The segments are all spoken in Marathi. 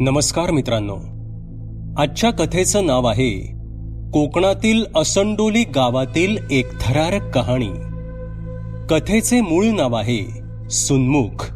नमस्कार मित्रांनो. आजच्या कथेचं नाव आहे कोकणातील असंडोली गावातील एक थरारक कहाणी. कथेचे मूळ नाव आहे सुन्मुख.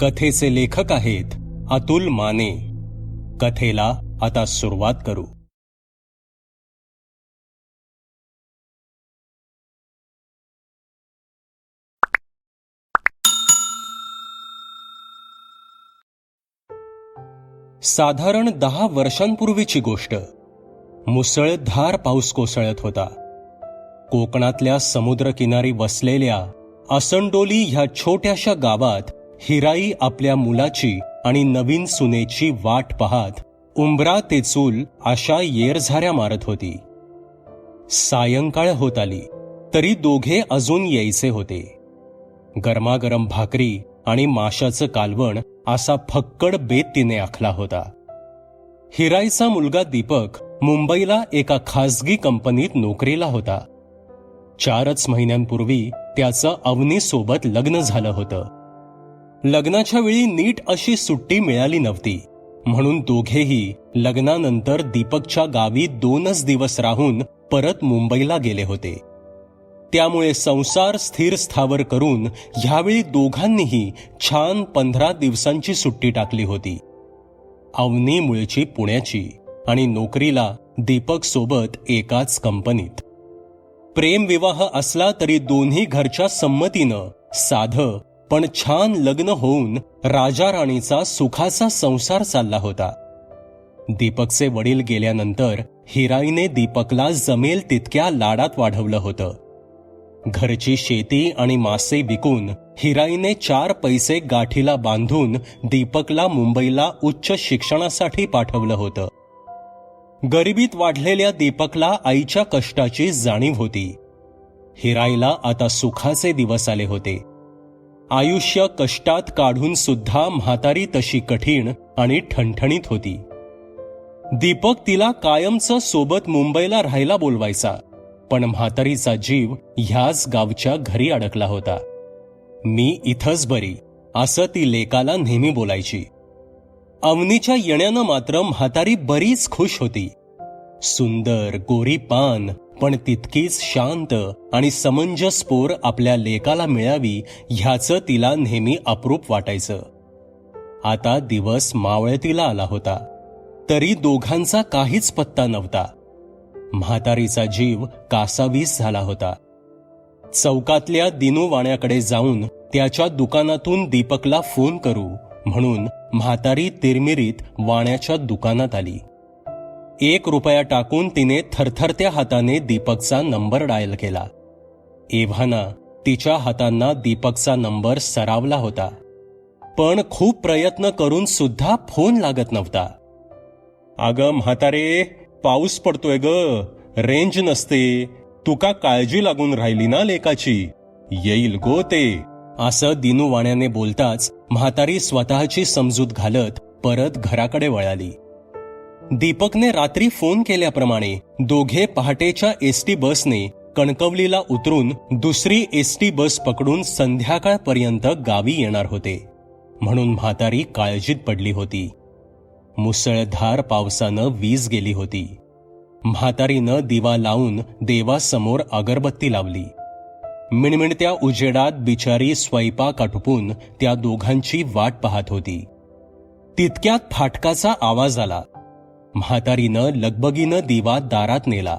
कथेचे लेखक आहेत अतुल माने. कथेला आता सुरुवात करू. साधारण दहा वर्षांपूर्वीची गोष्ट. मुसळधार पाऊस कोसळत होता. कोकणातल्या समुद्रकिनारी वसलेल्या असंडोली ह्या छोट्याशा गावात हिराई आपल्या मुलाची आणि नवीन सुनेची वाट पाहत उंबरा ते चूल अशा येरझाऱ्या मारत होती. सायंकाळ होत आली तरी दोघे अजून यायचे होते. गरमागरम भाकरी आणि माशाचं कालवण असा फक्कड बेत तिने आखला होता. हिराईचा मुलगा दीपक मुंबईला एका खासगी कंपनीत नोकरीला होता. चारच महिन्यांपूर्वी त्याचं अवनीसोबत लग्न झालं होतं. लग्नाच्या वेळी नीट अशी सुट्टी मिळाली नव्हती. म्हणून दोघेही लग्नानंतर दीपकच्या गावी दोनच दिवस राहून परत मुंबईला गेले होते. त्यामुळे संसार स्थिर स्थावर करून ह्यावेळी दोघांनीही छान पंधरा दिवसांची सुट्टी टाकली होती. अवनी मुळची पुण्याची आणि नोकरीला दीपक सोबत एकाच कंपनीत. प्रेमविवाह असला तरी दोन्ही घरच्या संमतीनं साधं पण छान लग्न होऊन राजा राणीचा सुखाचा संसार चालला होता. दीपकचे वडील गेल्यानंतर हिराईने दीपकला जमेल तितक्या लाडात वाढवलं होतं. घरची शेती आणि मासे विकून हिराईने चार पैसे गाठीला बांधून दीपकला मुंबईला उच्च शिक्षणासाठी पाठवलं होतं. गरिबीत वाढलेल्या दीपकला आईच्या कष्टाची जाणीव होती. हिराईला आता सुखाचे दिवस आले होते. आयुष्य कष्टात काढून सुद्धा म्हातारी तशी कठीण आणि ठणठणीत होती. दीपक तिला कायमचं सोबत मुंबईला राहायला बोलवायचा. पण म्हातारीचा जीव ह्याच गावच्या घरी अडकला होता. मी इथंच बरी असं ती लेकाला नेहमी बोलायची. अवनीच्या येण्यानं मात्र म्हातारी बरीच खुश होती. सुंदर गोरी पान पण तितकीच शांत आणि समंजसपोर आपल्या लेकाला मिळावी ह्याचं तिला नेहमी अप्रूप वाटायचं. आता दिवस मावळतीला आला होता. तरी दोघांचा काहीच पत्ता नव्हता. म्हातारीचा जीव कासावीस झाला होता. चौकातल्या दिनू वाण्याकडे जाऊन त्याच्या दुकानातून दीपकला फोन करू म्हणून म्हातारी तिरमिरीत वाण्याच्या दुकानात आली. एक रुपया टाकून तिने थरथरत्या हाताने दीपकचा नंबर डायल केला. एव्हाना तिच्या हातांना दीपकचा नंबर सरावला होता. पण खूप प्रयत्न करून सुद्धा फोन लागत नव्हता. अगं म्हातारे पाऊस पडतोय ग. रेंज नसते. तुका काळजी लागून राहिली ना लेकाची? येईल गो ते. असं दिनू वाण्याने बोलताच म्हातारी स्वतःची समजूत घालत परत घराकडे वळाली. दीपकने रात्री फोन केल्याप्रमाणे दोघे पहाटेच्या एसटी बसने कणकवलीला उतरून दुसरी एसटी बस पकडून संध्याकाळपर्यंत गावी येणार होते. म्हणून म्हातारी काळजीत पडली होती. मुसळधार पावसानं वीज गेली होती. म्हातारीनं दिवा लावून देवासमोर अगरबत्ती लावली. मिणमिणत्या उजेडात बिचारी स्वयंपाक आटोपून त्या दोघांची वाट पाहत होती. तितक्यात फाटकाचा आवाज आला. म्हातारीनं लगबगीनं दिवा दारात नेला.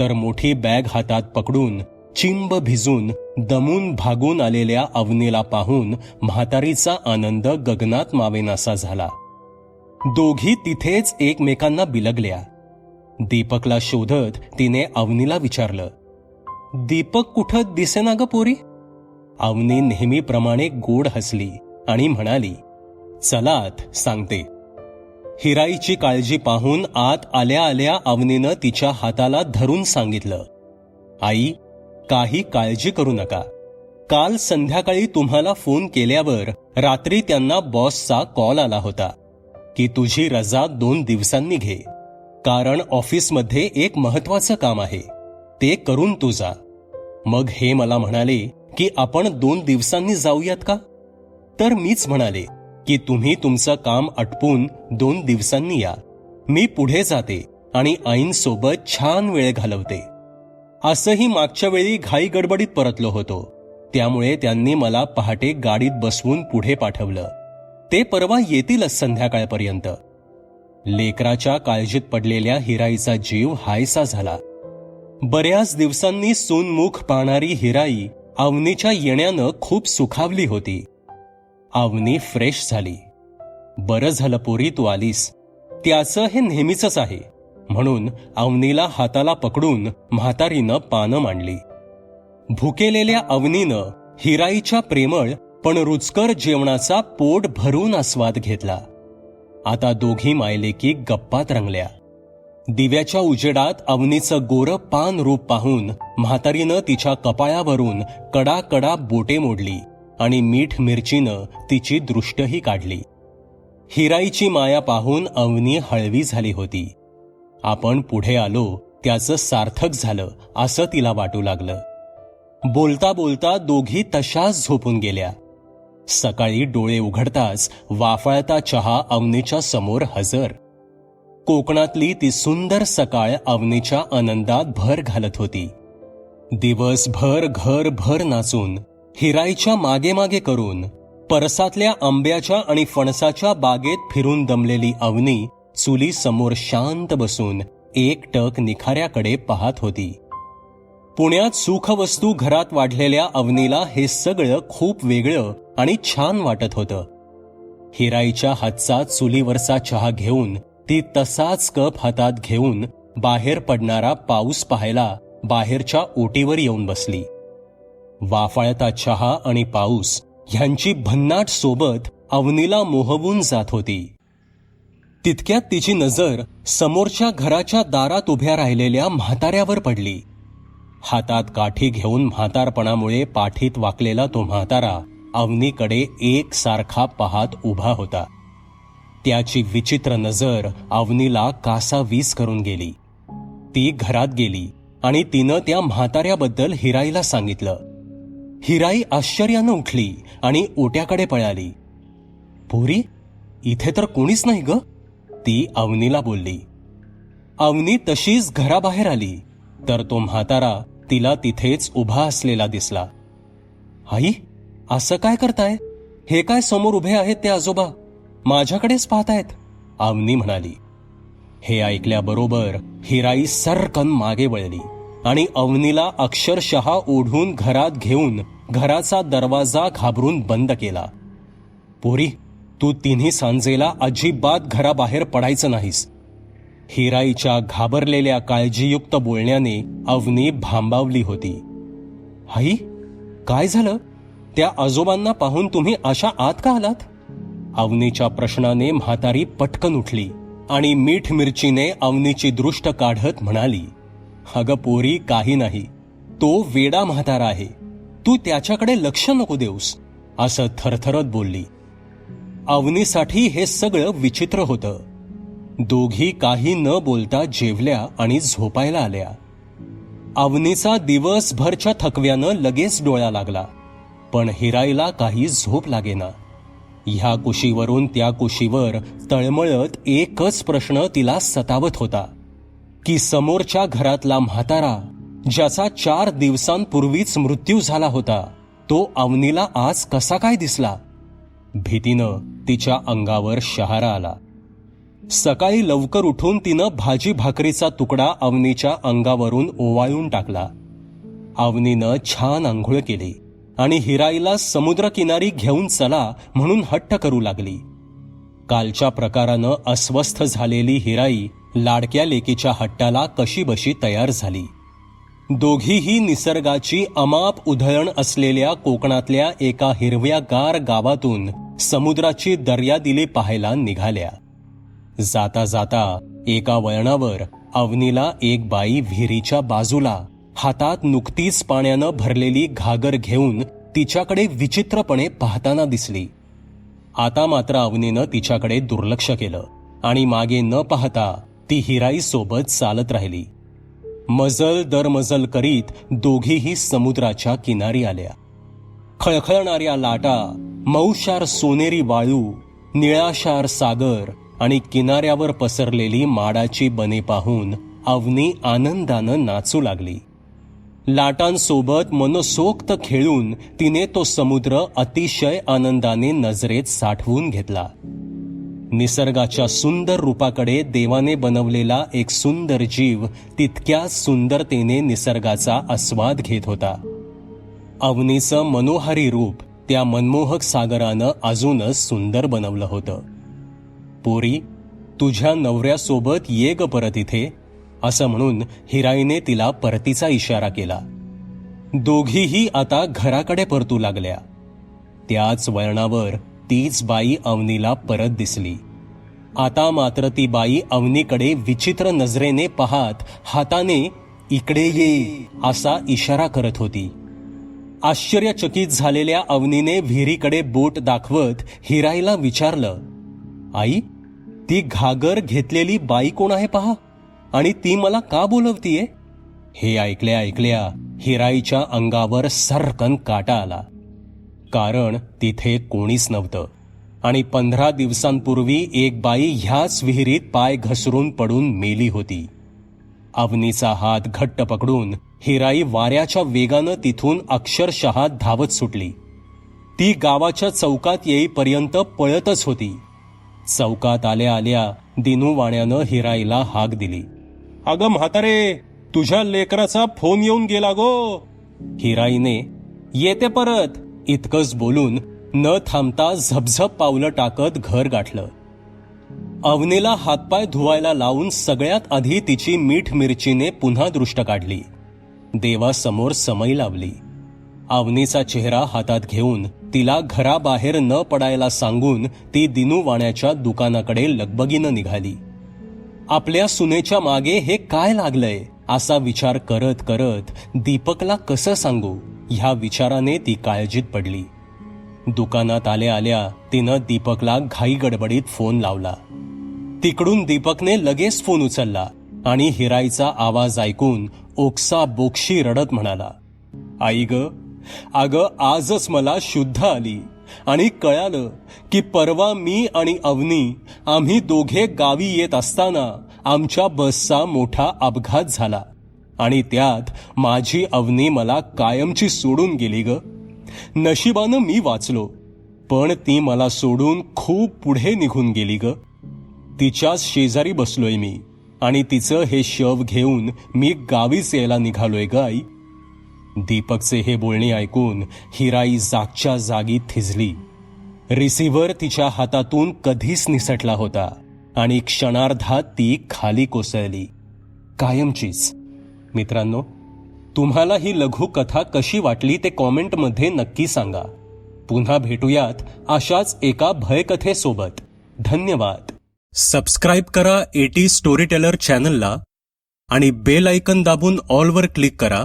तर मोठी बॅग हातात पकडून चिंब भिजून दमून भागून आलेल्या अवनीला पाहून म्हातारीचा आनंद गगनात मावेनासा झाला. दोघी तिथेच एकमेकांना बिलगल्या. दीपकला शोधत तिने अवनीला विचारलं दीपक कुठं दिसेना ग पोरी? अवनी नेहमीप्रमाणे गोड हसली आणि म्हणाली चलात सांगते. हिराईची काळजी पाहून आत आल्या आल्या अवनीनं तिच्या हाताला धरून सांगितलं आई काही काळजी करू नका. काल संध्याकाळी तुम्हाला फोन केल्यावर रात्री त्यांना बॉसचा कॉल आला होता. की तुझी रजा दोन दिवसांनी घे. कारण ऑफिसमध्ये एक महत्वाचं काम आहे. ते करून तू जा. मग हे मला म्हणाले की आपण दोन दिवसांनी जाऊयात का? तर मीच म्हणाले की तुम्ही तुमचं काम आटपून दोन दिवसांनी या. मी पुढे जाते आणि आईंसोबत छान वेळ घालवते. असंही मागच्या वेळी घाई गडबडीत परतलो होतो. त्यामुळे त्यांनी मला पहाटे गाडीत बसवून पुढे पाठवलं. ते परवा येतीलच संध्याकाळपर्यंत. लेकराच्या काळजीत पडलेल्या हिराईचा जीव हायसा झाला. बऱ्याच दिवसांनी सूनमुख पाहणारी हिराई अवनीच्या येण्यानं खूप सुखावली होती. अवनी फ्रेश झाली. बरं झालं पोरी तू आलीस. त्याचं हे नेहमीच आहे. म्हणून अवनीला हाताला पकडून म्हातारीनं पानं मांडली. भुकेलेल्या अवनीनं हिराईच्या प्रेमळ पण रुचकर जेवणाचा पोट भरून आस्वाद घेतला. आता दोघी मायलेकी गप्पात रंगल्या. दिव्याच्या उजेडात अवनीचं गोरं पान रूप पाहून म्हातारीनं तिच्या कपाळावरून कडा कडा बोटे मोडली आणि मीठ मिरचीनं तिची दृष्टही काढली. हिराईची माया पाहून अवनी हळवी झाली होती. आपण पुढे आलो त्याचं सार्थक झालं असं तिला वाटू लागलं. बोलता बोलता दोघी तशाच झोपून गेल्या. सकाळी डोळे उघडताच वाफाळता चहा अवनीच्या समोर हजर. कोकणातली ती सुंदर सकाळ अवनीच्या आनंदात भर घालत होती. दिवसभर घर भर नाचून हिराईच्या मागे मागे करून परसातल्या आंब्याच्या आणि फणसाच्या बागेत फिरून दमलेली अवनी चुली समोर शांत बसून एकटक निखाऱ्याकडे पाहत होती. पुण्यात सुखवस्तू घरात वाढलेल्या अवनीला हे सगळं खूप वेगळं आणि छान वाटत होतं. हिराईच्या हातचा चुलीवरचा चहा घेऊन ती तसाच कप हातात घेऊन बाहेर पडणारा पाऊस पाहायला बाहेरच्या ओटीवर येऊन बसली. वाफाळता चहा आणि पाऊस ह्यांची भन्नाट सोबत अवनीला मोहवून जात होती. तितक्यात तिची नजर समोरच्या घराच्या दारात उभ्या राहिलेल्या म्हाताऱ्यावर पडली. हातात काठी घेऊन म्हातारपणामुळे पाठीत वाकलेला तो म्हातारा अवनीकडे एक सारखा पाहत उभा होता. त्याची विचित्र नजर अवनीला कासावीस करून गेली. ती घरात गेली आणि तिनं त्या म्हाताऱ्याबद्दल हिराईला सांगितलं. हिराई आश्चर्यानं उठली आणि ओट्याकडे पळाली. पोरी इथे तर कोणीच नाही ग ती अवनीला बोलली. अवनी तशीच घराबाहेर आली. तर तो म्हातारा तिला तिथेच उभा असलेला दिसला. आई असं काय करताय? हे काय समोर उभे आहेत ते आजोबा? माझ्याकडेच पाहतायत अवनी म्हणाली. हे ऐकल्याबरोबर हिराई सरकन मागे वळली आणि अवनीला अक्षरशः ओढून घरात घेऊन घराचा दरवाजा घाबरून बंद केला. पोरी तू तिन्ही सांजेला अजिबात घराबाहेर पडायचं नाहीस. हिराईच्या घाबरलेल्या काळजीयुक्त बोलण्याने अवनी भांबावली होती. आई काय झालं? त्या आजोबांना पाहून तुम्ही अशा आत का आलात? अवनीच्या प्रश्नाने म्हातारी पटकन उठली आणि मीठ मिरचीने अवनीची दृष्ट काढत म्हणाली अगं पोरी काही नाही. तो वेडा म्हातारा आहे. तू त्याच्याकडे लक्ष नको देऊस असं थरथरत बोलली. अवनीसाठी हे सगळं विचित्र होतं. दोघी काही न बोलता जेवल्या आणि झोपायला आल्या. अवनीचा दिवसभरच्या थकव्यानं लगेच डोळा लागला पण हिराईला काही झोप लागेना. ह्या कुशीवरून त्या कुशीवर तळमळत एकच प्रश्न तिला सतावत होता की समोरच्या घरातला म्हातारा ज्याचा चार दिवसांपूर्वीच मृत्यू झाला होता तो अवनीला आज कसा काय दिसला? भीतीनं तिच्या अंगावर शहारा आला. सकाळी लवकर उठून तिनं भाजी भाकरीचा तुकडा अवनीच्या अंगावरून ओवाळून टाकला. अवनीनं छान आंघोळ केली आणि हिराईला समुद्रकिनारी घेऊन चला म्हणून हट्ट करू लागली. कालच्या प्रकारानं अस्वस्थ झालेली हिराई लाडक्या लेकीच्या हट्टाला कशीबशी तयार झाली. दोघीही निसर्गाची अमाप उधळण असलेल्या कोकणातल्या एका हिरव्यागार गावातून समुद्राची दर्यादिली पाहायला निघाल्या. जाता जाता एका वळणावर अवनीला एक बाई विहिरीच्या बाजूला हातात नुकतीच पाण्यानं भरलेली घागर घेऊन तिच्याकडे विचित्रपणे पाहताना दिसली. आता मात्र अवनीनं तिच्याकडे दुर्लक्ष केलं आणि मागे न पाहता ती हिराई सोबत चालत राहिली. मजल दर मजल करीत दोघीही समुद्राच्या किनारी आल्या. खळखळणाऱ्या लाटा मऊशार सोनेरी वाळू निळाशार सागर आणि किनाऱ्यावर पसरलेली माडाची बने पाहून अवनी आनंदानं नाचू लागली. लाटांसोबत मनसोक्त खेळून तिने तो समुद्र अतिशय आनंदाने नजरेत साठवून घेतला. निसर्गाच्या सुंदर रूपाकडे देवाने बनवलेला एक सुंदर जीव तितक्या सुंदरतेने निसर्गाचा आस्वाद घेत होता. अवनीचं मनोहारी रूप त्या मनमोहक सागरानं अजूनच सुंदर बनवलं होतं. पोरी तुझ्या नवऱ्यासोबत ये ग परत इथे असं म्हणून हिराईने तिला परतीचा इशारा केला. दोघीही आता घराकडे परतू लागल्या. त्याच वळणावर तीच बाई अवनीला परत दिसली. आता मात्र ती बाई अवनीकडे विचित्र नजरेने पाहत हाताने इकडे ये असा इशारा करत होती. आश्चर्यचकित झालेल्या अवनीने विहिरीकडे बोट दाखवत हिराईला विचारलं आई ती घागर घेतलेली बाई कोण आहे पहा? आणि ती मला का बोलवतीये? हे ऐकल्या ऐकल्या हिराईच्या अंगावर सरकन काटा आला. कारण तिथे कोणीच नव्हतं. आणि पंधरा दिवसांपूर्वी एक बाई ह्याच विहिरीत पाय घसरून पडून मेली होती. अवनीचा हात घट्ट पकडून हिराई वाऱ्याच्या वेगानं तिथून अक्षरशः धावत सुटली. ती गावाच्या चौकात येईपर्यंत पळतच होती. चौकात आल्या आल्या दिनू वाण्यानं हिराईला हाक दिली. अगं म्हातारे तुझ्या लेकराचा फोन येऊन गेला गो. हिराईने येते परत. इतकंच बोलून न थांबता झपझप पावलं टाकत घर गाठलं. अवनीला हातपाय धुवायला लावून सगळ्यात आधी तिची मीठ मिरचीने पुन्हा दृष्ट काढली. देवासमोर समई लावली. अवनीचा चेहरा हातात घेऊन तिला घराबाहेर न पडायला सांगून ती दिनू वाण्याच्या दुकानाकडे लगबगीनं निघाली. आपल्या सुनेच्या मागे हे काय लागलंय? असा विचार करत करत दीपकला कसं सांगू? ह्या विचाराने ती काळजीत पडली. दुकानात आल्या आल्या तिनं दीपकला घाई गडबडीत फोन लावला. तिकडून दीपकने लगेच फोन उचलला आणि हिराईचा आवाज ऐकून ओक्सा बोक्षी रडत म्हणाला आई ग अगं आजच मला शुद्ध आली. आणि कळालं की परवा मी आणि अवनी आम्ही दोघे गावी येत असताना आमच्या बसचा मोठा अपघात झाला. आणि त्यात माझी अवनी मला कायमची सोडून गेली ग. नशिबानं मी वाचलो पण ती मला सोडून खूप पुढे निघून गेली ग. तिच्याच शेजारी बसलोय मी आणि तिचं हे शव घेऊन मी गावीच यायला निघालोय ग आई. दीपकचे हे बोलणे ऐकून हिराई जागच्या जागी थिजली. रिसिव्हर तिच्या हातातून कधीच निसटला होता आणि क्षणार्धात ती खाली कोसळली. कायमचीच. मित्रांनो तुम्हाला ही लघुकथा कशी वाटली ते कॉमेंटमध्ये नक्की सांगा. पुन्हा भेटूयात अशाच एका भयकथेसोबत. धन्यवाद. सबस्क्राईब करा एटी स्टोरी टेलर चॅनलला आणि बेल आयकन दाबून ऑलवर क्लिक करा.